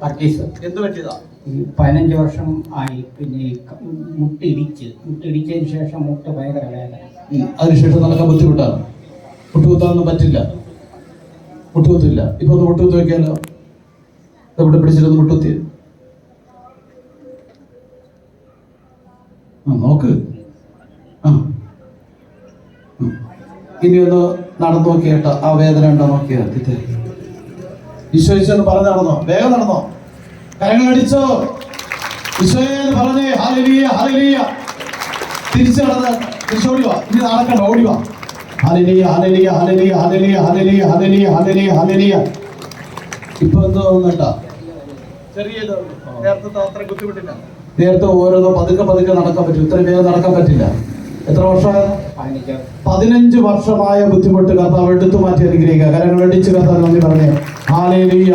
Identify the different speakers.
Speaker 1: Purchase.
Speaker 2: എന്ത് പറ്റിയതാ?
Speaker 1: ഈ പതിനഞ്ച് വർഷം ആയി പിന്നെ മുട്ടിടിച്ച് മുട്ടിടിച്ചതിന് ശേഷം മുട്ട് ഭയങ്കര വേദന.
Speaker 2: അതിനുശേഷം നടക്കാൻ ബുദ്ധിമുട്ടാണ്. മുട്ടുകുത്താനൊന്നും പറ്റില്ല. മുട്ടുകുത്തില്ല ഇപ്പൊ ഒന്ന് മുട്ടുകുത്തി വെക്കാലോ എവിടെ പിടിച്ചിട്ടൊന്ന് മുട്ടുകുത്തി ആ നോക്ക്. ആ. ഇനി ഒന്ന് നടന്നു നോക്കിയേട്ടോ. ആ വേദന ഉണ്ടോ നോക്കിയാ ഈശോയിച്ചെന്ന് പറഞ്ഞു നടന്നോ? വേഗം നടന്നോ? കരങ്ങളടിച്ചോ ഈശോയെന്ന് പറഞ്ഞേ ഹാലലിയ ഹാലലിയ തിരിച്ചു നടന്ന് തിരിച്ചോടി വാ. ഇനി നടക്കണ്ട ഓടി വാ. ഹലലിയ ഹലലിയ ഹലലിയ ഹലലിയ ഹലലിയ ഹലലിയ ഹലലിയ ഹലലിയ ഇപ്പൊ എന്തോ തോന്നുന്നുണ്ടാ ചെറിയ നേരത്തെ ഓരോന്നോ പതുക്കെ പതുക്കെ നടക്കാൻ പറ്റും ഇത്രയും വേഗം നടക്കാൻ പറ്റില്ല. എത്ര വർഷമായ? പതിനഞ്ച് വർഷമായ ബുദ്ധിമുട്ട് കർത്താവ് എടുത്തു മാറ്റി അനുഗ്രഹിക്കുക. കരങ്ങൾ അടിച്ച് കർത്താവ് നന്ദി പറഞ്ഞേ. ഹാലേലിയ